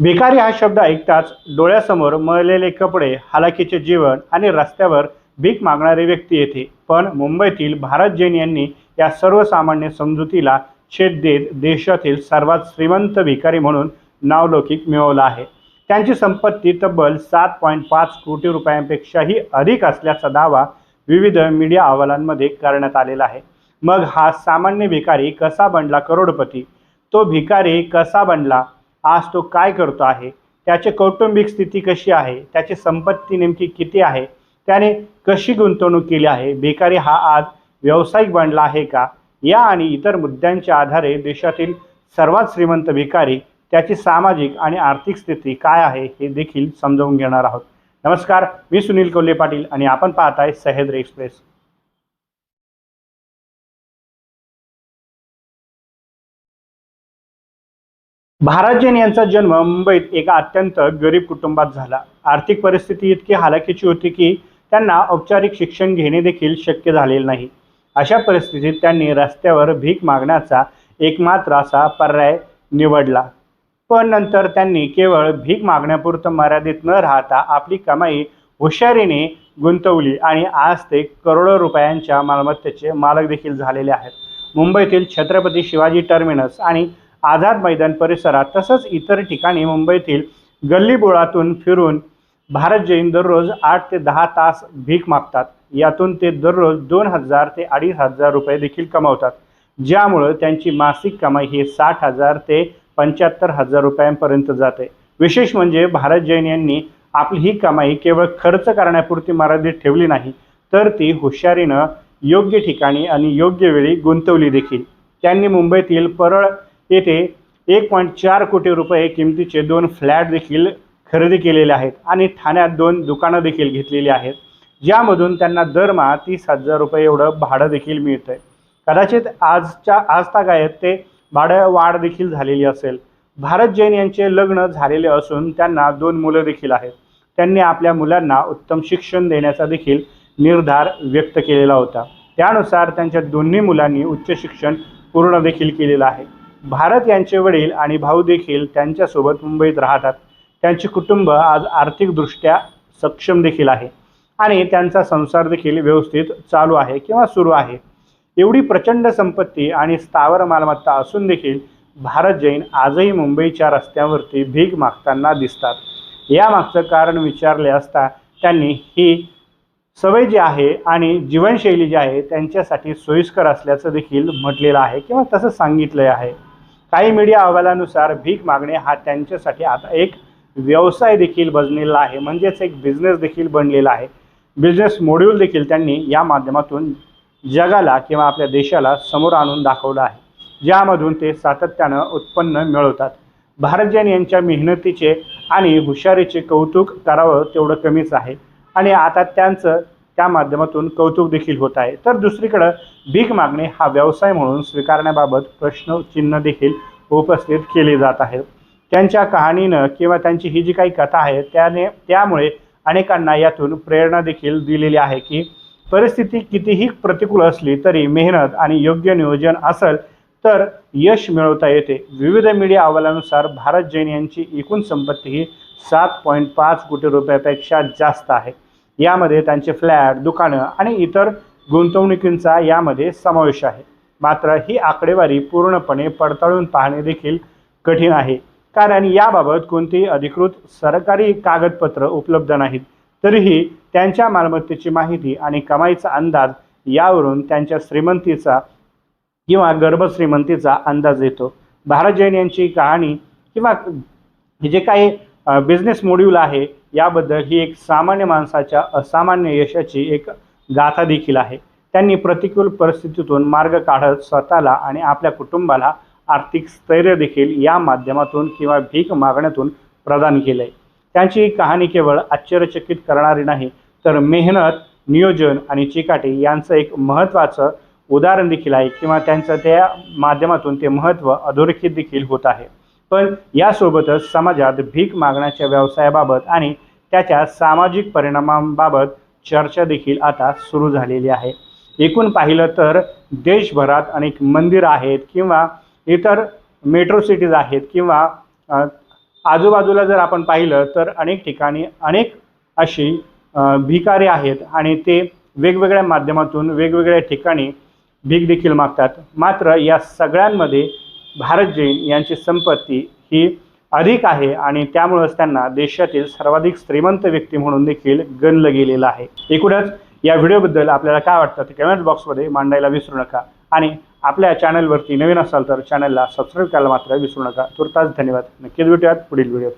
भिकारी हा शब्द ऐकताच डोळ्यासमोर मळलेले कपडे हालाकीचे जीवन आणि रस्त्यावर भीक मागणारी व्यक्ती येते. पण मुंबईतील भारत जैन यांनी या सर्वसामान्य समजुतीला छेद देत देशातील सर्वात श्रीमंत भिकारी म्हणून नावलौकिक मिळवला आहे. त्यांची संपत्ती तब्बल सात पॉईंट पाच कोटी रुपयांपेक्षाही अधिक असल्याचा दावा विविध मीडिया अहवालांमध्ये करण्यात आलेला आहे. मग हा सामान्य भिकारी कसा बनला करोडपती? तो भिकारी कसा बनला? आज तो काय करतो आहे? त्याचे कौटुंबिक स्थिती कशी आहे? त्याची संपत्ती नेमकी किती आहे? त्याने कशी गुंतवणूक केली आहे? भिकारी हा आज व्यावसायिक बनला आहे का? या आणि इतर मुद्द्यांच्या आधारे देशातील सर्वात श्रीमंत भिकारी त्याची सामाजिक आणि आर्थिक स्थिती काय आहे हे देखील समजावून घेणार आहोत. नमस्कार मी सुनील कोल्हे पाटील आणि आपण पाहताय सह्याद्री एक्सप्रेस. भारत जैन यांचा जन्म मुंबईत एका अत्यंत गरीब कुटुंबात झाला. आर्थिक परिस्थिती इतकी हालाकीची होती की त्यांना औपचारिक शिक्षण घेणे देखील शक्य झालेले नाही. अशा परिस्थितीत त्यांनी रस्त्यावर भीक मागण्याचा एकमात्र असा पर्याय निवडला. पण नंतर त्यांनी केवळ भीक मागण्यापुरतं मर्यादित न राहता आपली कमाई हुशारीने गुंतवली आणि आज ते करोडो रुपयांच्या मालमत्तेचे मालक देखील झालेले आहेत. मुंबईतील छत्रपती शिवाजी टर्मिनस आणि आझाद मैदान परिसरात तसंच इतर ठिकाणी मुंबईतील गल्लीबोळातून फिरून भारत जैन दररोज आठ ते दहा तास भीक मागतात. यातून ते दररोज दोन हजार ते अडीच हजार रुपये देखील कमावतात. ज्यामुळं त्यांची मासिक कमाई ही साठ हजार ते पंच्याहत्तर हजार रुपयांपर्यंत जाते. विशेष म्हणजे भारत जैन यांनी आपली ही कमाई केवळ खर्च करण्यापुरती मर्यादित ठेवली नाही तर ती हुशारीनं योग्य ठिकाणी आणि योग्य वेळी गुंतवली देखील. त्यांनी मुंबईतील परळ येथे एक पॉईंट चार कोटी रुपये किमतीचे दोन फ्लॅट देखील खरेदी केलेले आहेत आणि ठाण्यात दोन दुकानं देखील घेतलेली आहेत. ज्यामधून त्यांना दरमहा तीस हजार रुपये एवढं भाडं देखील मिळतं आहे कदाचित आजच्या आजतागायत ते भाडं वाढ देखील झालेली असेल. भारत जैन यांचे लग्न झालेले असून त्यांना दोन मुलं देखील आहेत. त्यांनी आपल्या मुलांना उत्तम शिक्षण देण्याचा देखील निर्धार व्यक्त केलेला होता. त्यानुसार त्यांच्या दोन्ही मुलांनी उच्च शिक्षण पूर्ण देखील केलेलं आहे. भारत यांचे वडील आणि भाऊ देखील त्यांच्यासोबत मुंबईत राहतात. त्यांचे कुटुंब आज आर्थिकदृष्ट्या सक्षम देखील आहे. आणि त्यांचा संसार देखील व्यवस्थित चालू आहे किंवा सुरू आहे. एवढी प्रचंड संपत्ती आणि स्थावर मालमत्ता असून देखील भारत जैन आजही मुंबईच्या रस्त्यावरती भीक मागताना दिसतात. यामागचं कारण विचारले असता त्यांनी ही सवय जी आहे आणि जीवनशैली जी आहे त्यांच्यासाठी सोयीस्कर असल्याचं देखील म्हटलेलं आहे किंवा तसं सांगितलं आहे. काही मीडिया अहवालानुसार भीक मागणे हा त्यांच्यासाठी आता एक व्यवसाय देखील बनलेला आहे. म्हणजेच एक बिझनेस देखील बनलेला आहे. बिझनेस मॉड्यूल देखील त्यांनी या माध्यमातून जगाला किंवा आपल्या देशाला समोर आणून दाखवलं आहे. ज्यामधून ते सातत्यानं उत्पन्न मिळवतात. भारत जैन यांच्या मेहनतीचे आणि हुशारीचे कौतुक करावं तेवढं कमीच आहे. आणि आता त्यांचं त्या माध्यमातून कौतुक देखील होत आहे. तर दुसरीकडं भीक मागणे हा व्यवसाय म्हणून स्वीकारण्याबाबत प्रश्नचिन्ह देखील उपस्थित केले जात आहेत. त्यांच्या कहाणीनं किंवा त्यांची ही जी काही कथा आहे त्याने त्यामुळे अनेकांना यातून प्रेरणा देखील दिलेली आहे की परिस्थिती कितीही प्रतिकूल असली तरी मेहनत आणि योग्य नियोजन असेल तर यश मिळवता येते. विविध मीडिया अहवालानुसार भारत जैन यांची एकूण संपत्ती ही सात पॉईंट पाच कोटी रुपयापेक्षा जास्त आहे. यामध्ये त्यांचे फ्लॅट दुकानं आणि इतर गुंतवणुकींचा यामध्ये समावेश आहे. मात्र ही आकडेवारी पूर्णपणे पडताळून पाहणे देखील कठीण आहे. कारण याबाबत कोणतीही अधिकृत सरकारी कागदपत्र उपलब्ध नाहीत. तरीही त्यांच्या मालमत्तेची माहिती आणि कमाईचा अंदाज यावरून त्यांच्या श्रीमंतीचा किंवा गर्भश्रीमंतीचा अंदाज येतो. भारत जैन यांची कहाणी किंवा जे काही बिझनेस मॉड्यूल आहे. याबद्दल ही एक सामान्य माणसाच्या असामान्य यशाची एक गाथा देखील आहे. त्यांनी प्रतिकूल परिस्थितीतून मार्ग काढत स्वतःला आणि आपल्या कुटुंबाला आर्थिक स्थैर्य देखील या माध्यमातून किंवा भीक मागण्यातून प्रदान केलं आहे त्यांची ही कहाणी केवळ आश्चर्यचकित करणारी नाही तर मेहनत नियोजन आणि चिकाटी यांचं एक महत्त्वाचं उदाहरण देखील आहे किंवा त्यांचं त्या माध्यमातून ते महत्त्व अधोरेखित देखील होत आहे. पण यासोबतच समाजात भीक मागण्याच्या व्यवसायाबाबत आणि त्याच्या सामाजिक परिणामांबाबत चर्चा देखील आता सुरू झालेली आहे. एकूण पाहिलं तर देशभरात अनेक मंदिरं आहेत किंवा इतर मेट्रो सिटीज आहेत किंवा आजूबाजूला जर आपण पाहिलं तर अनेक ठिकाणी अनेक अशी भिकारी आहेत आणि ते वेगवेगळ्या माध्यमातून वेगवेगळ्या ठिकाणी भीक देखील मागतात. मात्र या सगळ्यांमध्ये भारत जैन यांची संपत्ती ही अधिक आहे आणि त्यामुळंच त्यांना देशातील सर्वाधिक श्रीमंत व्यक्ती म्हणून देखील गणलं गेलेलं आहे. एकूणच या व्हिडिओबद्दल आपल्याला काय वाटतं ते कमेंट बॉक्समध्ये मांडायला विसरू नका. आणि आपल्या चॅनलवरती नवीन असाल तर चॅनलला सबस्क्राईब करायला मात्र विसरू नका. तुर्तास धन्यवाद. नक्कीच भेटूयात पुढील व्हिडिओत.